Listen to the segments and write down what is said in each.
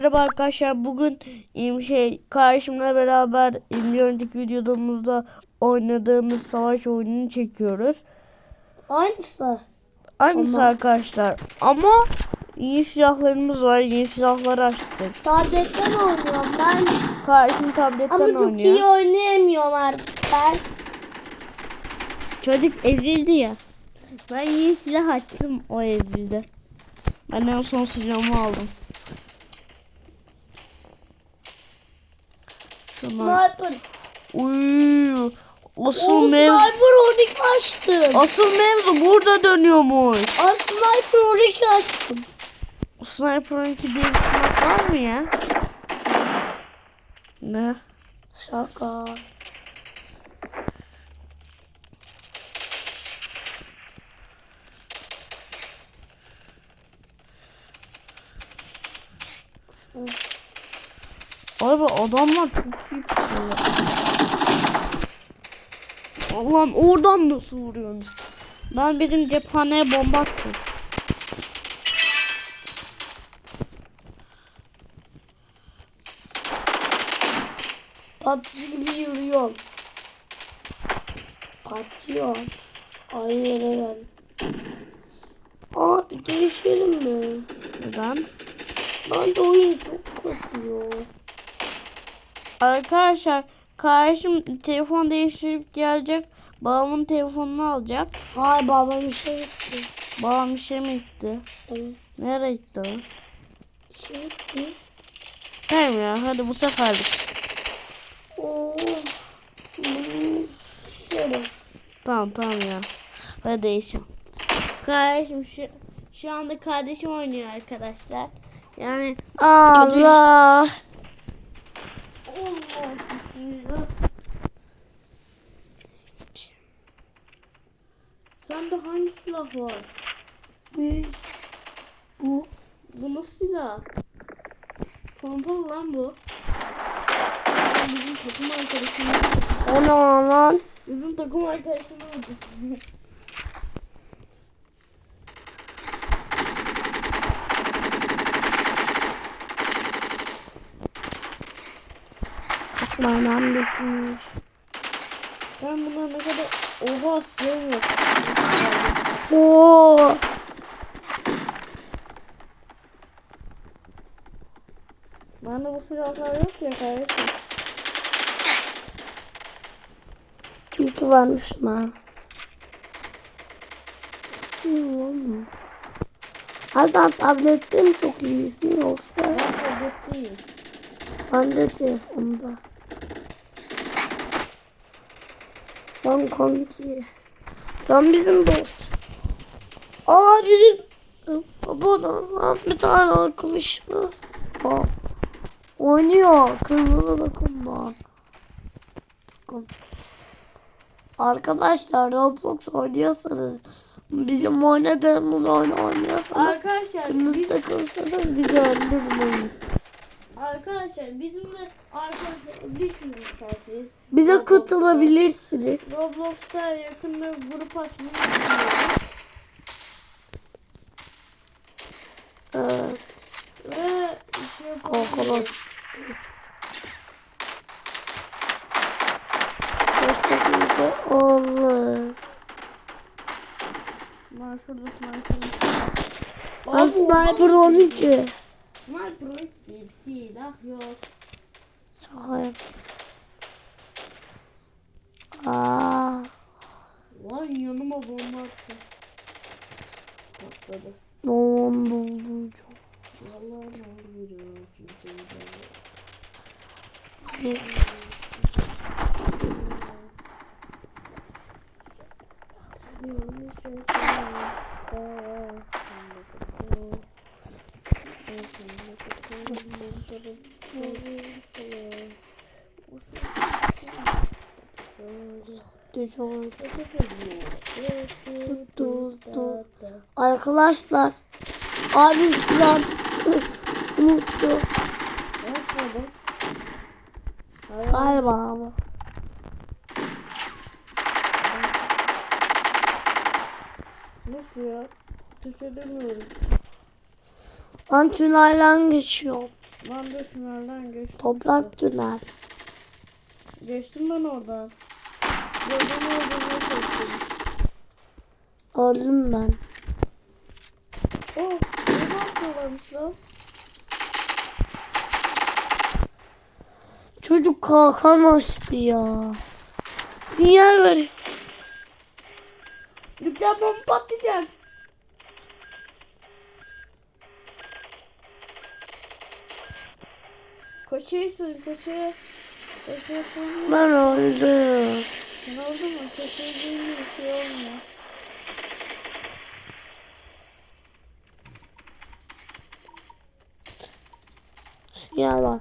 Merhaba arkadaşlar bugün şey karşımla beraber bir önceki videomuzda oynadığımız savaş oyununu çekiyoruz. Aynısı. Aynısı Ama- arkadaşlar ama iyi silahlarımız var yeni silahları açtık. Tabletten oynuyorum ben. Karşım tabletten Ama çok oynuyor. iyi oynayamıyorum artık ben. Çocuk ezildi ya. Ben yeni silah açtım o ezildi. Ben en son silahımı aldım. Şuna. Sniper. Uy, asıl O mevzu, sniper 12 açtım. asıl mevzu burada dönüyormuş. Ay sniper 12 açtım. Sniper'ın ki bir silah var mı ya? Ne? Şaka. Abi adamlar çok iyi tutuyorlar. Allah'ım oradan nasıl vuruyorsun? Ben bizim cephaneye bomba attım. PUBG gibi yürüyorum. Patlıyor. Gel. Abi değişelim mi? Neden? Ben de oyun çok kasıyor. Arkadaşlar kardeşim telefon değiştirip gelecek. Babamın telefonunu alacak. Hayır babam işe gitti. Babam işe mi gitti? Evet. Nereye gitti o? İşe gitti. Tamam ya hadi bu seferlik. Oo. Hmm. Tamam tamam ya. Hadi değişelim. Kardeşim şu, şu anda kardeşim oynuyor arkadaşlar. Yani Allah. Sende hangi silah var? Ne? Bu. Bu nasıl silah? Pompalı lan bu. Bizim takım arkadaşımız. Ana lan. Bizim takım arkadaşımız. Bayram bitmiş. Ben buna ne kadar... Oha yok. Oo. Bende bu silahlar yok ya kardeşim. Çünkü varmış mı? Hmm. Hasan tablette mi çok iyisin yoksa Ben tablet değil. ben de telefonda. Lan kanki. Sen bizim dost. Aa bizim babadan bir tane arkadaşımız. Bak. Oynuyor. Kırmızı takım bak. Takım. Arkadaşlar Roblox oynuyorsanız bizim oynadığımız oyunu oynuyorsanız Arkadaşlar kırmızı biz, takımsanız bizi öldürmeyin. Arkadaşlar bizimle arkadaşlar sürü isterseniz. Bize Roblox'ta- katılabilirsiniz. Roblox'ta yakında grup açmayı düşünüyoruz. Evet. Ve şey yapalım. Dakika oldu. Ben şurada sniper. Ben sniper 12. Sniper diye bir silah yok. Yap. Aa, Lan yanıma bomba attı. Patladı. ne oldu? Vallahi ne oluyor? Kimseyi Arkadaşlar abim plan unuttu. Nasıl Galiba ama. Nasıl ya? Tüş edemiyorum. Ben tünelden geçiyorum. Lan dur tünelden geçtim. Toprak tünel. Geçtim ben oradan. Gözüm olduğunu çektim. Öldüm ben. Oh, ne yapıyorlarmış lan? Çocuk kalkan açtı ya. Sinyal ver. Nükleer bomba patlayacak. Koşuyorsun, koşuyor. Koşuyorsun. Ben öldüm. Sen oldu mu? Koşuyorsun bir şey olmuyor. Sinyal var.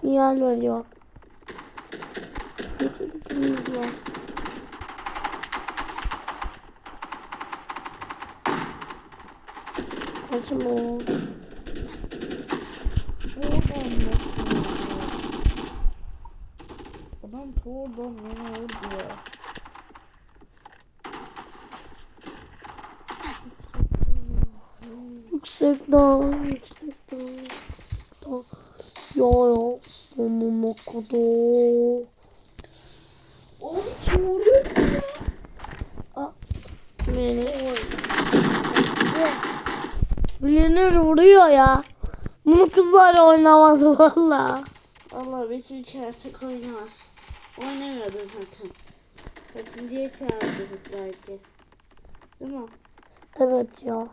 Sinyal veriyor. Temiz var. Oradan nasıl Adam oradan beni vurdu ya. Yüksek dağ. dağ. Ya ya kadar. Oğlum kim vuruyor ya? Aa, beni Bilinir vuruyor ya. Bunu kızlar oynamaz valla. Allah bizim çağırsak oynamaz. Oynamıyordu zaten. Kaçıncıya çağırdık belki. Değil mi? Evet ya.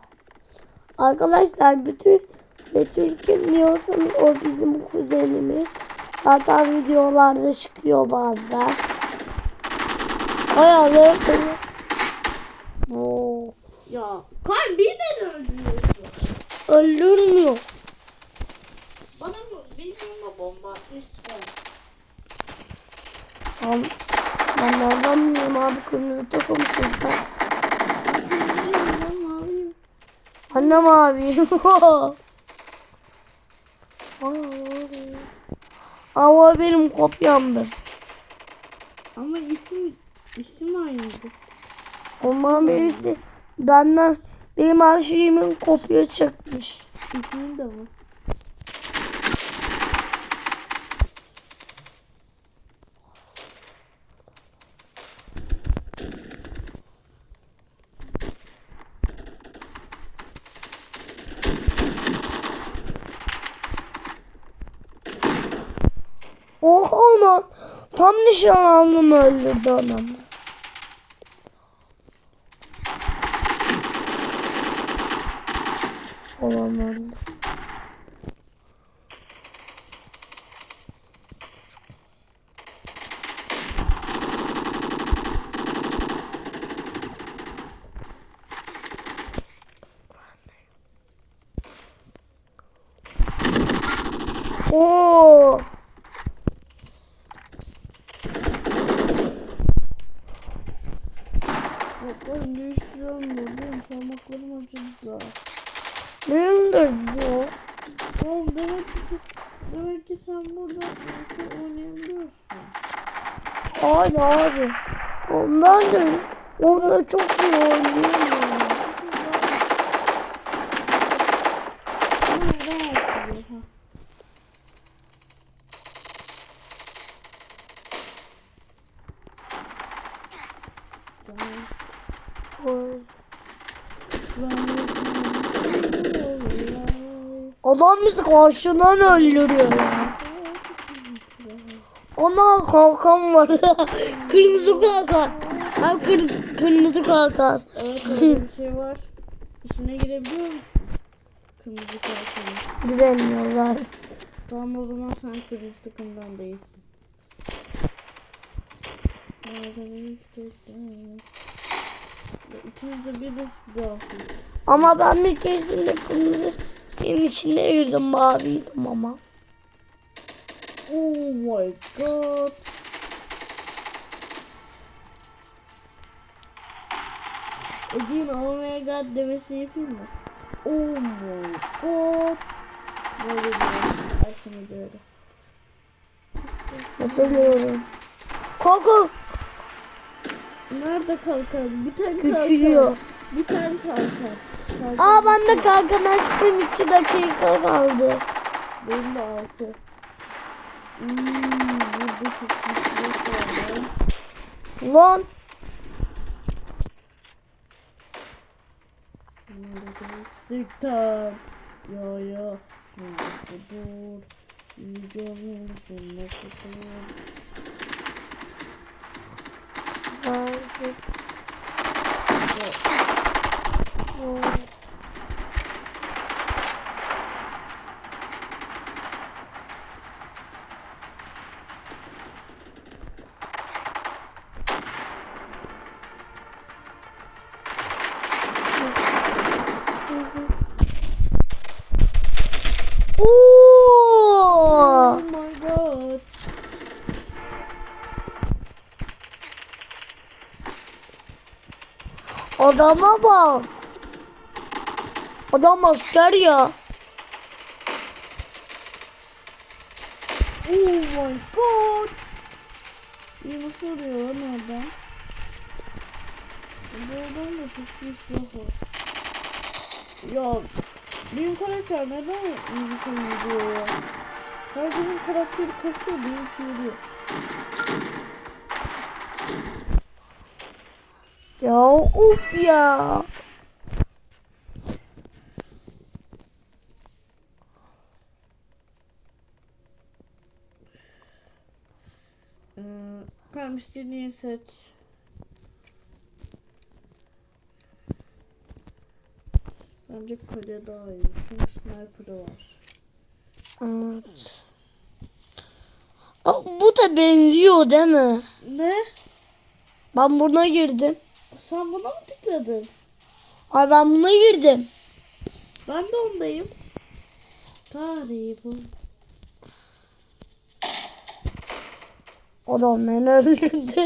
Arkadaşlar bütün Betül kim diyorsanız o bizim kuzenimiz. Zaten videolarda çıkıyor bazen. Ayağı Oo. Ya kan bir de öldürüyorsun. Öldürmüyor. Bana bu benim yanıma bomba atmışsın. Ben, ben nereden bileyim abi kırmızı takımsın sen. Ben alayım. Annem abi. Ama benim kopyamdır. Ama isim isim aynıydı. Ondan birisi benden benim her şeyimin kopya çekmiş. İsmin de var. Oha lan. Tam nişan aldım öldürdü adamı. Olan öldü. Oo. Yok ben değiştiriyorum buradayım. Parmaklarım acıdı. Ne öldürdü? Oğlum demek ki demek ki sen burada oynayabiliyorsun. Hayır abi. Onlar da onlar çok iyi oynuyor. Ama neden açılıyor ha? Tamam. Ben Adam bizi karşıdan öldürüyor ya. Ona kalkan var. kırmızı kalkan. Hem kır, kırmızı kalkan. Evet bir şey var. İçine girebiliyor musun? Kırmızı kalkanı. Giremiyorlar. Tamam o zaman sen kırmızı takımdan değilsin. İkimiz de bir de. Ama ben bir keresinde kırmızı şeyin içine girdim maviydim ama. Oh my god. Ece'nin oh my god demesini yapayım mı? Oh my god. Böyle diyor. Ayşe'ne diyor. Nasıl diyorum? Kalkan Nerede kalkan? Bir tane küçülüyor. Bir tane kalkan. Kalkan Aa ben de kalkan açtım 2 dakika kaldı. Benim de altı. Hmm, burada çok güçlü. Lan Sıktan. Ya ya. Şuna kudur. Yiyeceğim şuna kudur. Oo! Oh my god. Adama bak. Adam asker ya. Oh my god. İyi nasıl oluyor lan orada? Bu oradan da çok silah var. Ya benim karakter neden bir şey gidiyor ya? Herkesin karakteri kasıyor benim yürüyor. Ya of ya. Tamam istediğini seç. Bence kale daha iyi. Çünkü sniper'ı var. Evet. Aa, bu da benziyor değil mi? Ne? Ben buna girdim. Sen buna mı tıkladın? Ay ben buna girdim. Ben de ondayım. Tarihi bu. Adam beni öldürdü.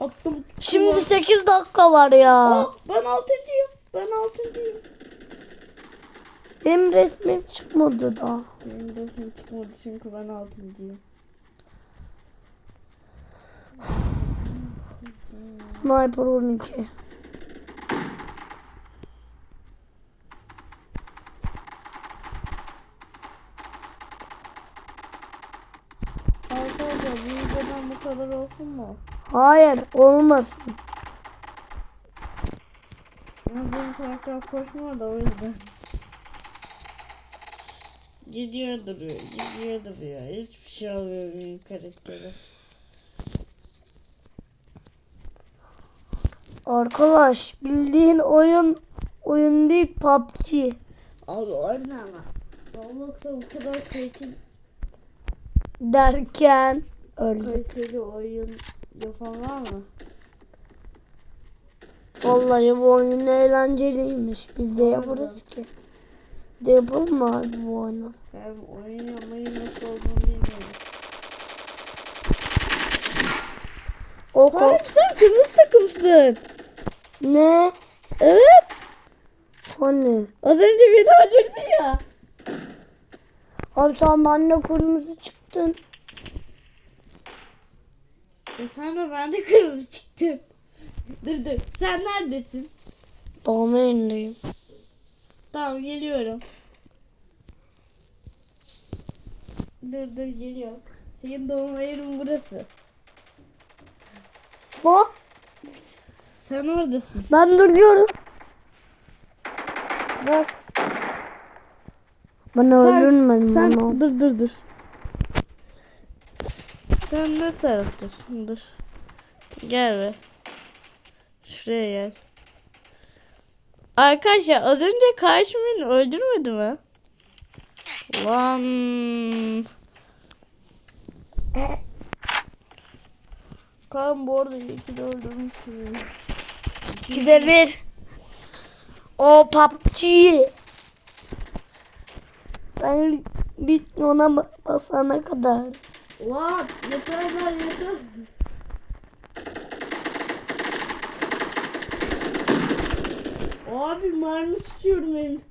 Attım. Şimdi 8 dakika var ya. Aa, ben altıncıyım. Ben altıncıyım. Benim resmim çıkmadı daha. Benim resim çıkmadı çünkü ben altıncıyım. Sniper 12. Arkadaşlar bu videodan bu kadar olsun mu? Hayır olmasın. Benim karakter koşmuyor da o yüzden. Gidiyor duruyor, gidiyor duruyor. Hiçbir şey olmuyor benim karakteri. Arkadaş bildiğin oyun oyun değil PUBG. Abi oynama. Roblox'a bu kadar kaliteli, Derken öldü. kaliteli oyun yapan var mı? Vallahi bu oyun eğlenceliymiş. Biz de yaparız ki. De yapalım mı abi bu oyunu? Ben oyun yapmayı nasıl olduğunu bilmiyorum. O Abi sen kırmızı takımsın. ne? Evet. Hani? Az önce beni öldürdü ya. Abi sen benimle kırmızı çıktın. E sen de ben de kırmızı çıktım. dur dur. Sen neredesin? Doğma yerindeyim. Tamam geliyorum. Dur dur geliyorum. Senin doğum yerin burası. Bak Sen oradasın. ben duruyorum. Bak. Ben öldürmedim Sen onu. dur dur dur. Sen ne taraftasın? Dur. Gel be. Şuraya gel. Arkadaşlar az önce karşım beni öldürmedi mi? Lan. Kan bu arada iyi ki de öldürmüşsün. Gide bir. O PUBG. Ben bir ona ba- basana kadar. Oha yeter lan yeter. Abi mermi tutuyorum elim.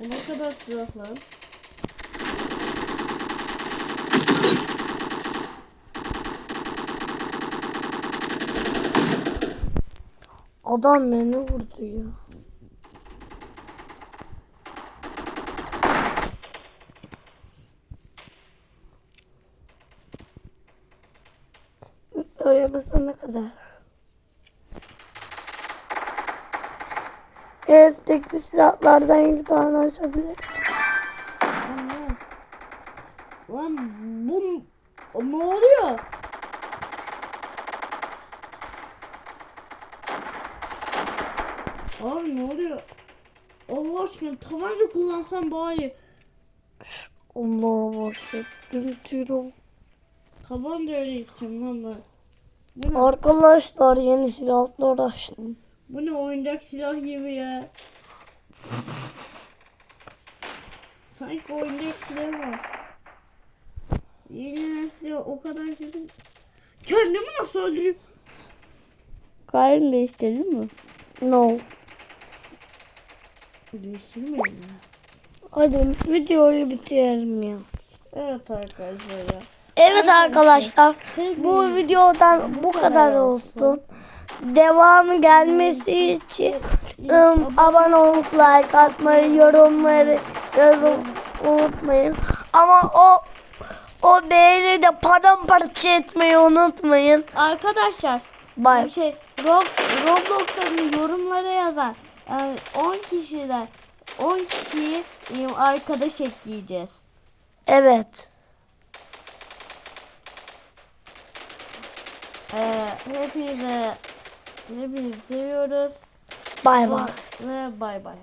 Bu ne kadar silah lan? Adam beni vurdu ya. Destekli silahlardan tane açabilir. Lan bu ne oluyor? Abi ne oluyor? Allah aşkına tabanca kullansan iyi. Allah'a bahsettim. Tabanca öyle gideceğim lan ben. Arkadaşlar yeni silahlar açtım. Bu ne oyuncak silah gibi ya. Sanki oyuncak silah var. Yeni nesil o kadar kötü. Kendimi nasıl öldüreyim? Kayrını değiştirdin mi? No. Değiştirmeyelim mi? Hadi videoyu bitirelim ya. Evet arkadaşlar ya. Evet arkadaşlar bu videodan bu kadar olsun. Devamı gelmesi için ım, abone olup like atmayı, yorumları yazıp unutmayın. Ama o o beğeni de paramparça etmeyi unutmayın. Arkadaşlar Bye. bir şey Rob, yorumlara yazan yani 10 kişiden 10 kişiyi e, arkadaş ekleyeceğiz. Evet. Ee, hepinize hepinizi seviyoruz. Bay bay. Ve bay bay.